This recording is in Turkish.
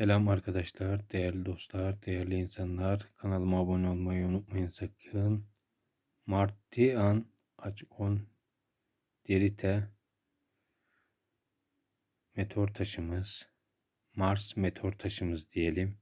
Selam arkadaşlar, değerli dostlar, değerli insanlar. Kanalıma abone olmayı unutmayın sakın. Martian Açon Derite meteor taşımız, Mars meteor taşımız diyelim.